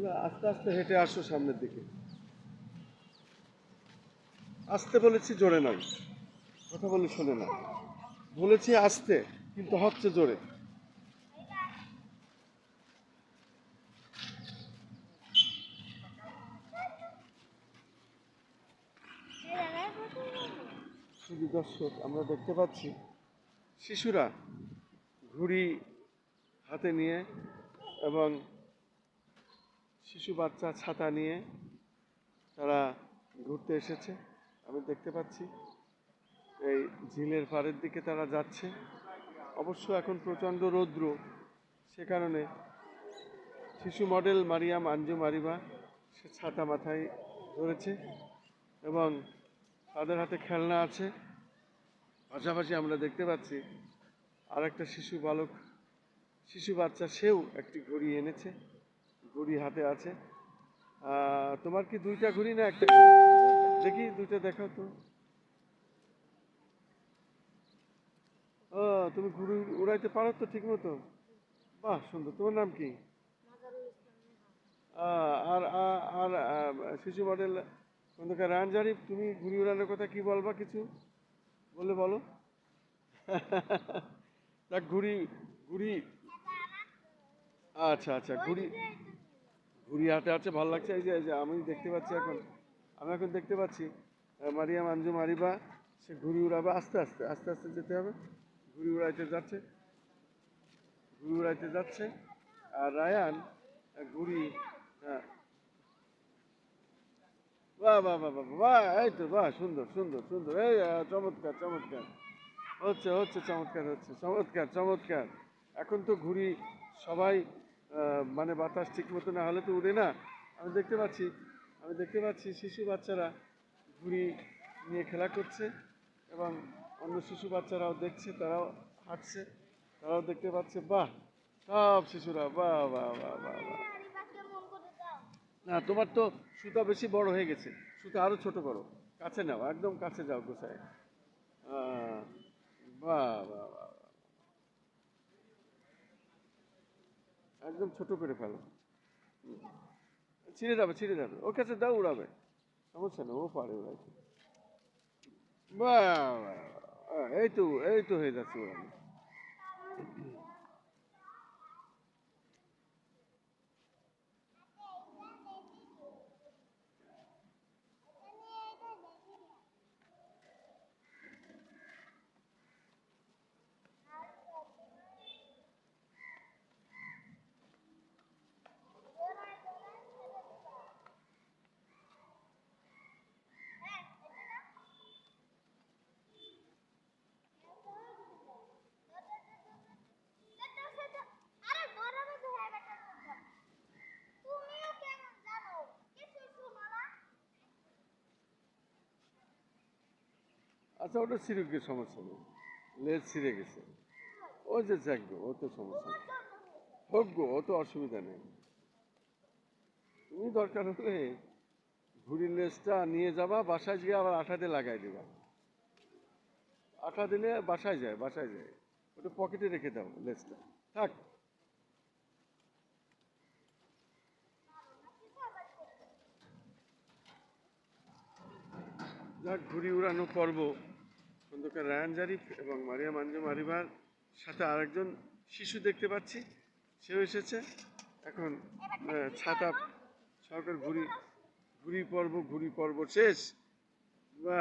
তোমরা আস্তে আস্তে হেঁটে আসো সামনের দিকে। আসতে বলেছি জোরে নয়, কথা বলে শোনে না। বলেছি আসতে, কিন্তু হচ্ছে জোরে। শুধু দর্শক, আমরা দেখতে পাচ্ছি শিশুরা ঘুড়ি হাতে নিয়ে এবং শিশু বাচ্চা ছাতা নিয়ে তারা ঘুরতে এসেছে। আমি দেখতে পাচ্ছি এই ঝিলের পাড়ের দিকে তারা যাচ্ছে। অবশ্য এখন প্রচণ্ড রৌদ্র, সে কারণে শিশু মডেল মারিয়াম আঞ্জু মারিবা সে ছাতা মাথায় ধরেছে এবং তাদের হাতে খেলনা আছে। পাশাপাশি আমরা দেখতে পাচ্ছি আর একটা শিশু বালক, শিশু বাচ্চা সেও একটি ঘড়ি এনেছে। ঘড়ি হাতে আছে। তোমার কি দুইটা ঘড়ি না একটা দেখি দুইটা দেখাও তো। ও তুমি ঘুড়ি উড়াইতে পারো তো ঠিক মতো? বাহ সুন্দর। তোমার নাম কি? আর আর- শিশু মডেল খন্দকার রান জারিফ তুমি ঘুড়ি উড়ানোর কথা কি বলবা কিছু? বলে বলো। দেখ ঘুড়ি ঘুড়ি। আচ্ছা আচ্ছা ঘুড়ি। ঘুড়ি হাতে আছে ভালো লাগছে। এই যে এই যে আমি দেখতে পাচ্ছি এখন আমি এখন দেখতে পাচ্ছি আহ, মারিয়াম আঞ্জু মারিবা সে ঘুড়ি উড়াবে আস্তে আস্তে আস্তে আস্তে যেতে হবে। ঘুড়ি উড়াইতে যাচ্ছে ঘুড়ি উড়াইতে যাচ্ছে আর রায়ান ঘুড়ি হ্যাঁ। বাহ বাহ বাহ বাহ বাহ এই তো বাহ সুন্দর সুন্দর সুন্দর এই চমৎকার চমৎকার। হচ্ছে হচ্ছে চমৎকার হচ্ছে চমৎকার চমৎকার। এখন তো ঘুরি সবাই মানে বাতাস ঠিক মতো না হলে তো উড়ে না। আমি দেখতে পাচ্ছি, আমি দেখতে পাচ্ছি শিশু বাচ্চারা ঘুড়ি নিয়ে খেলা করছে এবং অন্য শিশু বাচ্চারাও দেখছে, তারাও হাঁটছে, তারাও দেখতে পাচ্ছে, বাহ, সব শিশুরা, বাহ বাহ বাহ বাহ বাহ। না, তোমার তো সুতা বেশি বড় হয়ে গেছে, সুতা আরও ছোট করো কাছে নাও, একদম কাছে যাও গোসায় বাহ বাহ বাহ বাহ। একদম ছোট করে ফেলো। ছিঁড়ে যাবে ছিঁড়ে যাবে ওর কাছে দাও, উড়াবে সমস্যা নেই, ও পারে উড়াইতে বাহ। এই তো এই তো হয়ে যাচ্ছে, উড়ানো আচ্ছা ওটা গিয়ে সমস্যা নেই। লেজ ছিঁড়ে গেছে। ও যে যাক গো, ও তো সমস্যা নেই। হোক গো ও তো অসুবিধা নেই। তুমি দরকার হলে ঘুড়ির লেজটা নিয়ে যাবা বাসায় গিয়ে আবার আঠা দিয়ে লাগাই দেবা। আঠা দিলে বাসায় যায় বাসায় যায়। ওটা পকেটে রেখে দাও লেজটা। থাক। যাক ঘুড়ি উড়ানো পর্ব। খন্দকার রায়ান জারিফ এবং মারিয়া মাঞ্জু মারিবার সাথে আরেকজন শিশু দেখতে পাচ্ছি। সেও এসেছে। এখন ছাতা সরকার ঘুড়ি ঘুড়ি পর্ব ঘুড়ি পর্ব শেষ। বা